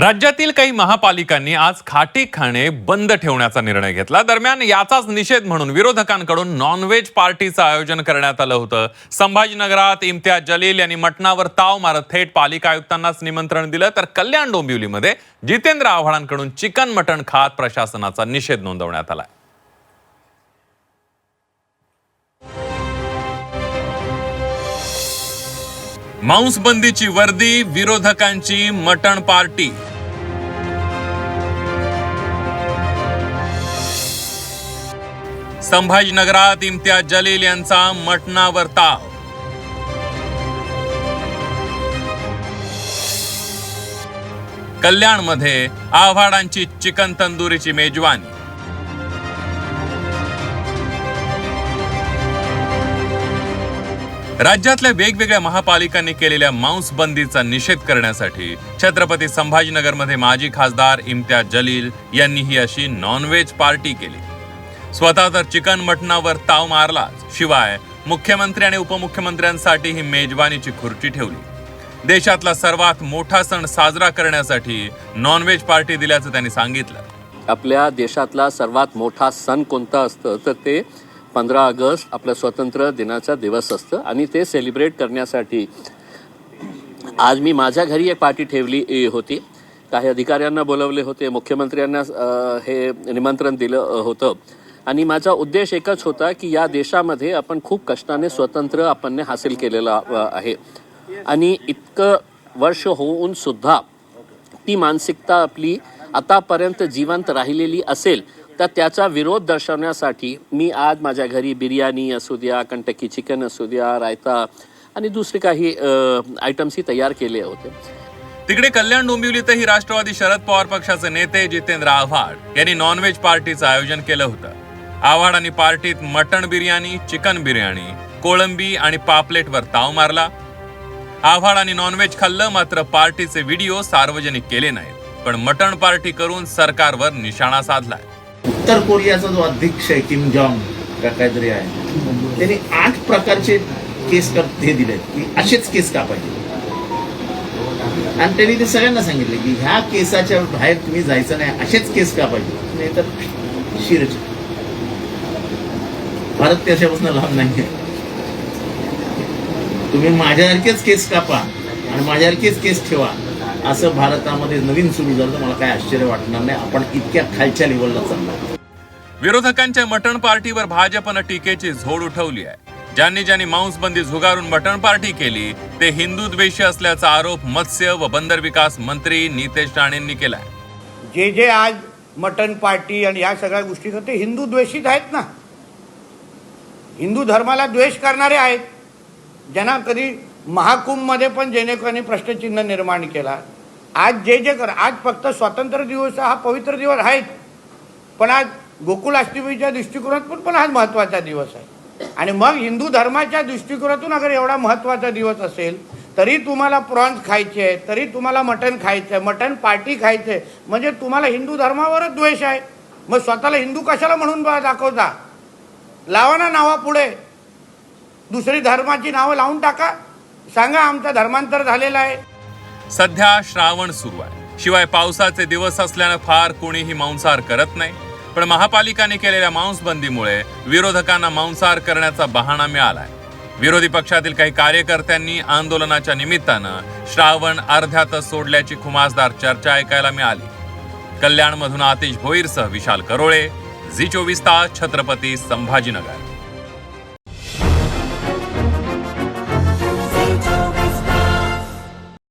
राज्यातील काही महापालिकांनी आज खाटी खाणे बंद ठेवण्याचा निर्णय घेतला. दरम्यान याचाच निषेध म्हणून विरोधकांकडून नॉनव्हेज पार्टीचं आयोजन करण्यात आलं होतं. संभाजीनगरात इम्तियाज जलील यांनी मटणावर ताव मारत थेट पालिका आयुक्तांनाच निमंत्रण दिलं. तर कल्याण डोंबिवलीमध्ये जितेंद्र आव्हाडांकडून चिकन मटण खात प्रशासनाचा निषेध नोंदवण्यात आला मांसबंदीची वर्दी विरोधकांची मटण पार्टी. संभाजीनगरात इम्तियाज जलील यांचा मटणावर ताव कल्याणमध्ये आव्हाडांची चिकन तंदुरीची मेजवानी. राज्यातल्या वेगवेगळ्या महापालिकांनी केलेल्या मांस बंदीचा निषेध करण्यासाठी छत्रपती संभाजीनगरमध्ये माजी खासदार इम्तियाज जलील यांनी ही अशी नॉनव्हेज पार्टी केली. स्वतः तर चिकन मटणावर ताव मारलाच. शिवाय मुख्यमंत्री आणि उपमुख्यमंत्र्यांसाठी ही मेजवानीची खुर्ची ठेवली. देशातला सर्वात मोठा सण साजरा करण्यासाठी नॉनव्हेज पार्टी दिल्याचं त्यांनी सांगितलं. आपल्या देशातला सर्वात मोठा सण कोणता असतं? तर ते पंधरा ऑगस्ट आपल्या स्वतंत्र दिनाचा दिवस असतं आणि ते सेलिब्रेट करण्यासाठी. आज मी माझ्या घरी एक पार्टी ठेवली होती. काही अधिकाऱ्यांना बोलवले होते मुख्यमंत्र्यांना हे निमंत्रण दिलं होतं. आणि माझा उद्देश एकच होता की या देशामध्ये आपण खूप कष्टाने स्वतंत्र आपण हासिल केलेलं आहे. आणि इतकं वर्ष होऊन सुद्धा ती मानसिकता आपली आतापर्यंत जिवंत राहिलेली असेल तर त्याचा विरोध दर्शवण्यासाठी मी आज माझ्या घरी बिर्याणी असू द्या कंटकी चिकन असू द्या रायता आणि दुसरे काही आयटम्सही तयार केले होते. तिकडे कल्याण डोंबिवलीतही राष्ट्रवादी शरद पवार पक्षाचे नेते जितेंद्र आव्हाड यांनी नॉनव्हेज पार्टीचं आयोजन केलं होतं. आव्हाड आणि पार्टीत मटण बिर्याणी चिकन बिर्याणी कोळंबी आणि पापलेटवर ताव मारला. आव्हाड आणि नॉनव्हेज खाल्लं मात्र पार्टीचे व्हिडिओ सार्वजनिक केले नाहीत पण मटण पार्टी करून सरकारवर निशाणा साधलाय. उत्तर कोरियाचा जो अध्यक्ष आहे किम जॉंग का काहीतरी आहे त्यांनी आठ प्रकारचे केस कर हे दिले की असेच केस कापायचे आणि त्यांनी ते सगळ्यांना सांगितले की ह्या केसाच्या बाहेर तुम्ही जायचं नाही असेच केस कापायचे नाही तर शिरच. भारत त्याच्यापासून लांब नाही तुम्ही माझ्यासारखेच केस कापा आणि माझ्यासारखेच केस ठेवा. असं भारतामध्ये नवीन सुरू झालं तर मला काय आश्चर्य वाटणार नाही. आपण इतक्या खालच्या लेवलला चाललो विरोधकांच्या मटण पार्टीवर भाजपनं टीकेची झोड उठवली आहे. ज्यांनी ज्यांनी मांसबंदी झुगारून मटण पार्टी केली ते हिंदू द्वेषी असल्याचा आरोप मत्स्य व बंदर विकास मंत्री नितेश राणेंनी केलाय. जे जे आज मटन पार्टी आणि ह्या सगळ्या गोष्टी करते हिंदू द्वेषित आहेत ना? हिंदू धर्माला द्वेष करणारे आहेत. ज्यांना कधी महाकुंभमध्ये पण जेणेकरांनी प्रश्नचिन्ह निर्माण केला. आज जे जे कर आज फक्त स्वातंत्र्य दिवस हा पवित्र दिवस आहेत. पण आज गोकुलाष्टमीच्या दृष्टिकोनातून पण आज महत्त्वाचा दिवस आहे. आणि मग हिंदू धर्माच्या दृष्टिकोनातून अगर एवढा महत्त्वाचा दिवस असेल तरी तुम्हाला प्रॉन्स खायचे आहे तरी तुम्हाला मटण खायचं आहे मटण पार्टी खायचं आहे म्हणजे तुम्हाला हिंदू धर्मावरच द्वेष आहे. मग स्वतःला हिंदू कशाला म्हणून दाखवता? लावा ना नावापुढे दुसरी धर्माची नावं लावून टाका. सांगा आमचा धर्मांतर झालेलं आहे. सध्या श्रावण सुरू आहे. शिवाय पावसाचे दिवस असल्यानं फार कोणीही मांसाहार करत नाही. पण महापालिकाने केलेल्या मांसबंदीमुळे विरोधकांना मांसाहार करण्याचा बहाणा मिळालाय. विरोधी पक्षातील काही कार्यकर्त्यांनी आंदोलनाच्या निमित्तानं श्रावण अर्ध्यातच सोडल्याची खुमासदार चर्चा ऐकायला मिळाली. कल्याणमधून आतिश भोईरसह विशाल करोळे झी चोवीस तास छत्रपती संभाजीनगर.